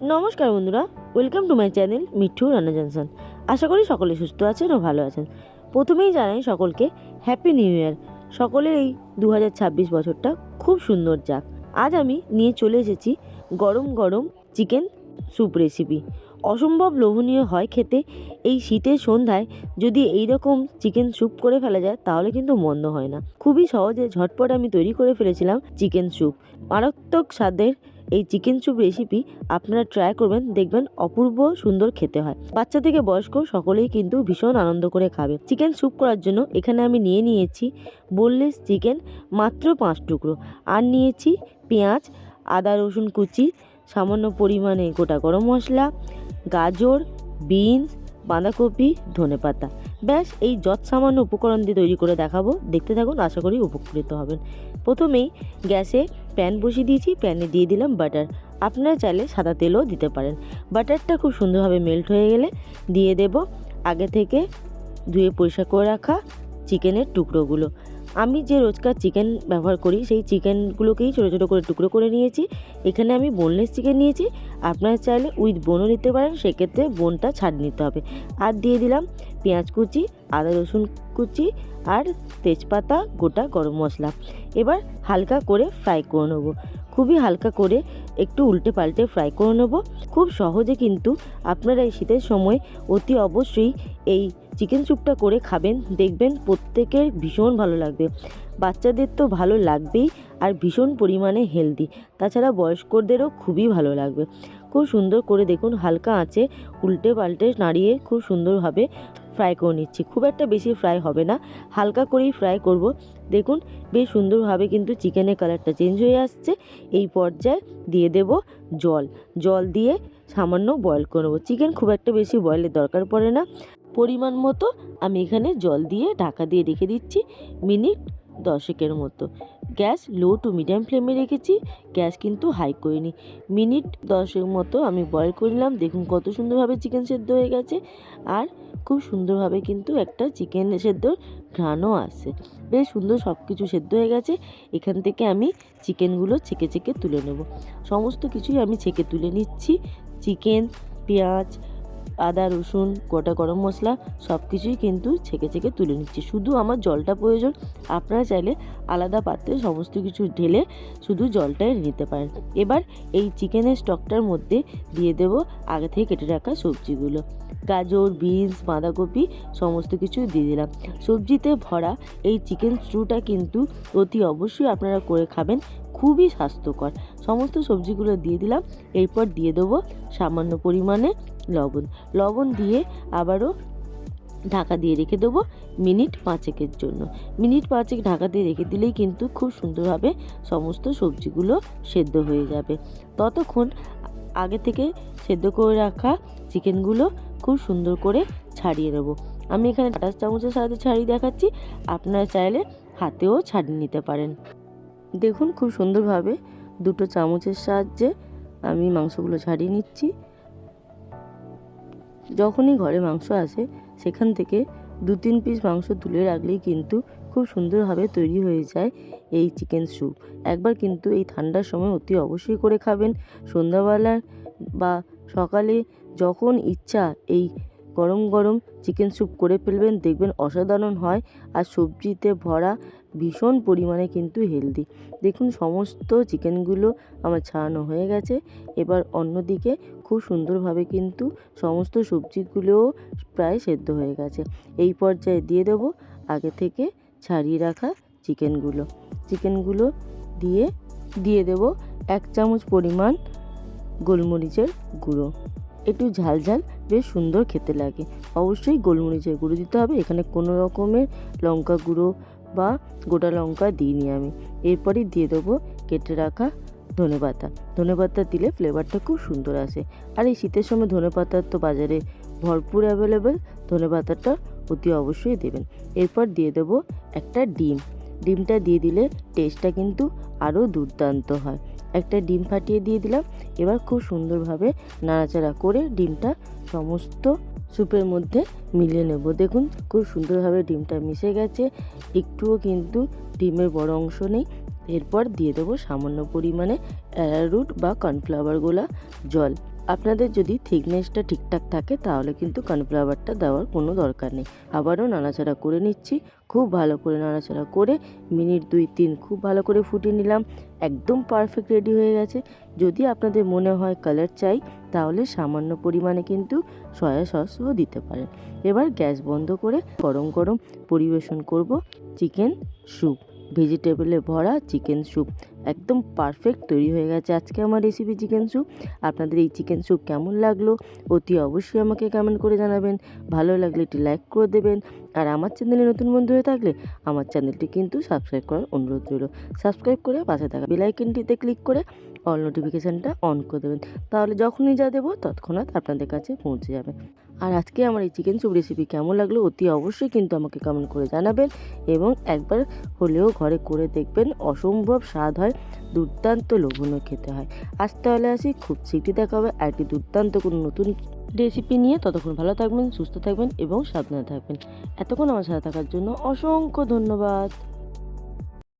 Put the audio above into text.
নমস্কার বন্ধুরা welcome to my channel Mithu Rana Johnson আশা করি সকলে সুস্থ আছেন ও ভালো আছেন। প্রথমেই জানাই সকলকে হ্যাপি নিউ ইয়ার সকলের এই দু হাজার ছাব্বিশ বছরটা খুব সুন্দর যাক। আজ আমি নিয়ে চলে এসেছি গরম গরম চিকেন স্যুপ রেসিপি অসম্ভব লোভনীয় হয় খেতে এই শীতের সন্ধ্যায়। যদি এই রকম চিকেন স্যুপ করে ফেলা যায়, তাহলে কিন্তু মন্দ হয় না। খুবই সহজে ঝটপট আমি তৈরি করে ফেলেছিলাম চিকেন স্যুপ মারাত্মক স্বাদের এই চিকেন স্যুপ রেসিপি আপনারা ট্রাই করবেন, দেখবেন অপূর্ব সুন্দর খেতে হয়। বাচ্চা থেকে বয়স্ক সকলেই কিন্তু ভীষণ আনন্দ করে খাবে। চিকেন স্যুপ করার জন্য এখানে আমি নিয়ে নিয়েছি বোনলেস চিকেন মাত্র পাঁচ টুকরো। আর নিয়েছি পেঁয়াজ, আদা, রসুন কুচি, সামান্য পরিমাণে গোটা গরম মশলা, গাজর বিনস বাঁধাকপি ধনেপাতা ব্যাস, এই যৎ সামান্য উপকরণ দিয়ে তৈরি করে দেখাবো, দেখতে থাকুন, আশা করি উপকৃত হবেন। প্রথমেই গ্যাসে প্যান বসিয়ে দিয়েছি, প্যানে দিয়ে দিলাম বাটার। আপনারা চাইলে সাদা তেলও দিতে পারেন। বাটারটা খুব সুন্দরভাবে মেল্ট হয়ে গেলে দিয়ে দেব আগে থেকে ধুয়ে পরিষ্কার করে রাখা চিকেনের টুকরোগুলো। আমি যে রোজকার চিকেন ব্যবহার করি, সেই চিকেনগুলোকেই ছোটো ছোটো করে টুকরো করে নিয়েছি। এখানে আমি বোনলেস চিকেন নিয়েছি। আপনারা চাইলে উইথ বোনও নিতে পারেন, সেক্ষেত্রে বোনটা ছাড় নিতে হবে। আর দিয়ে দিলাম পেঁয়াজ কুচি, আদা রসুন কুচি আর তেজপাতা গোটা গরম মশলা। এবার হালকা করে ফ্রাই করে নেব। খুবই হালকা করে একটু উল্টে পাল্টে ফ্রাই করে নেব। খুব সহজে কিন্তু আপনারা এই শীতের সময় অতি অবশ্যই এই চিকেন স্যুপটা করে খাবেন, দেখবেন প্রত্যেকের ভীষণ ভালো লাগবে। বাচ্চাদের তো ভালো লাগবেই আর ভীষণ পরিমাণে হেলদি তাছাড়া বয়স্কদেরও খুবই ভালো লাগবে। খুব সুন্দর করে দেখুন, হালকা আঁচে উল্টে পাল্টে নাড়িয়ে খুব সুন্দরভাবে ফ্রাই করে নিচ্ছি। খুব একটা বেশি ফ্রাই হবে না, হালকা করেই ফ্রাই করব। দেখুন, বেশ সুন্দরভাবে কিন্তু চিকেনের কালারটা চেঞ্জ হয়ে আসছে। এই পর্যায়ে দিয়ে দেব জল। জল দিয়ে সামান্য বয়েল করে নেব। চিকেন খুব একটা বেশি বয়েলের দরকার পড়ে না। পরিমাণ মতো আমি এখানে জল দিয়ে ঢাকা দিয়ে রেখে দিচ্ছি মিনিট দশেকের মতো। গ্যাস লো টু মিডিয়াম ফ্লেমে রেখেছি, গ্যাস কিন্তু হাই করিনি। মিনিট দশের মতো আমি বয়েল করে নিলাম, দেখুন কত সুন্দরভাবে চিকেন সেদ্ধ হয়ে গেছে। আর খুব সুন্দরভাবে কিন্তু একটা চিকেন সেদ্ধ ঘ্রাণও আসছে বেশ সুন্দর সব কিছু সেদ্ধ হয়ে গেছে, এখান থেকে আমি চিকেনগুলো ছেঁকে ছেঁকে তুলে নেব। সমস্ত কিছুই আমি ছেঁকে তুলে নিচ্ছি, চিকেন, পেঁয়াজ আদা, রসুন, গোটা গরম মশলা সব কিছুই কিন্তু ছেঁকে ছেঁকে তুলে নিচ্ছি। শুধু আমার জলটা প্রয়োজন। আপনারা চাইলে আলাদা পাত্রে সমস্ত কিছু ঢেলে শুধু জলটাই নিতে পারেন। এবার এই চিকেনের স্টকটার মধ্যে দিয়ে দেব আগে থেকে কেটে রাখা সবজিগুলো। গাজর, বিনস, বাঁধাকপি সমস্ত কিছু দিয়ে দিলাম। সবজিতে ভরা এই চিকেন স্টুটা কিন্তু অতি অবশ্যই আপনারা করে খাবেন। খুবই স্বাস্থ্যকর। সমস্ত সবজিগুলো দিয়ে দিলাম, এরপর দিয়ে দেবো সামান্য পরিমাণে লবণ। লবণ দিয়ে আবারও ঢাকা দিয়ে রেখে দেবো মিনিট পাঁচেকের জন্য। মিনিট পাঁচেক ঢাকা দিয়ে রেখে দিলেই কিন্তু খুব সুন্দরভাবে সমস্ত সবজিগুলো সেদ্ধ হয়ে যাবে। ততক্ষণ আগে থেকে সেদ্ধ করে রাখা চিকেনগুলো খুব সুন্দর করে ছাড়িয়ে নেব। আমি এখানে আটাশ চামচের সাথে ছাড়িয়ে দেখাচ্ছি, আপনারা চাইলে হাতেও ছাড়িয়ে নিতে পারেন। দেখুন খুব সুন্দরভাবে দুটো চামচের সাহায্যে আমি মাংসগুলো ছাড়িয়ে নিচ্ছি। যখনই ঘরে মাংস আসে, সেখান থেকে দু তিন পিস মাংস তুলে রাখলেই কিন্তু খুব সুন্দরভাবে তৈরি হয়ে যায় এই চিকেন স্যুপ একবার কিন্তু এই ঠান্ডার সময় অতি অবশ্যই করে খাবেন। সন্ধ্যাবেলা বা সকালে যখন ইচ্ছা এই গরম গরম চিকেন স্যুপ করে ফেলবেন, দেখবেন অসাধারণ হয়। আর সবজিতে ভরা ভীষণ পরিমাণে কিন্তু হেলদি দেখুন, সমস্ত চিকেনগুলো আমার ছাড়ানো হয়ে গেছে। এবার অন্যদিকে খুব সুন্দরভাবে কিন্তু সমস্ত সবজিগুলোও প্রায় সেদ্ধ হয়ে গেছে। এই পর্যায়ে দিয়ে দেবো আগে থেকে ছাড়িয়ে রাখা চিকেনগুলো চিকেনগুলো দিয়ে দিয়ে দেবো এক চামচ পরিমাণ গোলমরিচের গুঁড়ো। একটু ঝাল ঝাল, বেশ সুন্দর খেতে লাগে। অবশ্যই গোলমরিচের গুঁড়ো দিতে হবে। এখানে কোনো রকমের লঙ্কা গুঁড়ো বা গোটা লঙ্কা দিইনি আমি। এরপরই দিয়ে দেবো কেটে রাখা ধনে পাতা। ধনে পাতা দিলে ফ্লেভারটা খুব সুন্দর আসে। আর এই শীতের সময় ধনে পাতার তো বাজারে ভরপুর অ্যাভেলেবেল ধনে পাতাটা অতি অবশ্যই দেবেন। এরপর দিয়ে দেবো একটা ডিম। ডিমটা দিয়ে দিলে টেস্টটা কিন্তু আরও দুর্দান্ত হয়। একটা ডিম ফাটিয়ে দিয়ে দিলাম, এবার খুব সুন্দরভাবে নাড়াচাড়া করে ডিমটা সমস্ত স্যুপের মধ্যে মিলিয়ে নেব। দেখুন খুব সুন্দরভাবে ডিমটা মিশে গেছে, একটুও কিন্তু ডিমের বড় অংশ নেই। এরপর দিয়ে দেবো সামান্য পরিমাণে অ্যারারুট বা কর্নফ্লাওয়ার গোলা জল। আপনাদের যদি থিকনেসটা ঠিকঠাক থাকে, তাহলে কিন্তু কর্নফ্লাওয়ারটা দেওয়ার কোনো দরকার নেই। আবারও নাড়াচাড়া করে নিচ্ছি। খুব ভালো করে নাড়াচাড়া করে মিনিট দুই, তিন খুব ভালো করে ফুটিয়ে নিলাম। একদম পারফেক্ট রেডি হয়ে গেছে। যদি আপনাদের মনে হয় কালার চাই, তাহলে সামান্য পরিমাণে কিন্তু সয়া সসও দিতে পারেন। এবার গ্যাস বন্ধ করে গরম গরম পরিবেশন করব। চিকেন স্যুপ, ভেজিটেবলে ভরা চিকেন স্যুপ। একদম পারফেক্ট তৈরি হয়ে গেছে আজকে আমার রেসিপি চিকেন স্যুপ আপনাদের এই চিকেন স্যুপ কেমন লাগল? অতি অবশ্যই আমাকে কমেন্ট করে জানাবেন। ভালো লাগলে একটি লাইক করে দেবেন। আর আমার চ্যানেলে নতুন বন্ধু হয়ে থাকলে আমার চ্যানেলটি কিন্তু সাবস্ক্রাইব করার অনুরোধ রইল। সাবস্ক্রাইব করে পাশে থাকা বেলাইকনটিতে ক্লিক করে অল নোটিফিকেশানটা অন করে দেবেন। তাহলে যখনই যা দেবো তৎক্ষণাৎ আপনাদের কাছে পৌঁছে যাবে। আর আজকে আমার এই চিকেন স্যুপ রেসিপি কেমন লাগল অতি অবশ্যই কিন্তু আমাকে কমেন্ট করে জানাবেন। এবং একবার হলেও ঘরে করে দেখবেন অসম্ভব স্বাদ হয় দুর্দান্ত লোভনীয় খেতে হয়। আজ তাহলে আসি, খুব শীঘ্রই দেখা হবে। একটি দুর্দান্ত কোনো নতুন রেসিপি নিয়ে ততক্ষণ ভালো থাকবেন, সুস্থ থাকবেন এবং সাবধানে থাকবেন। এতক্ষণ আমার সাথে থাকার জন্য অসংখ্য ধন্যবাদ।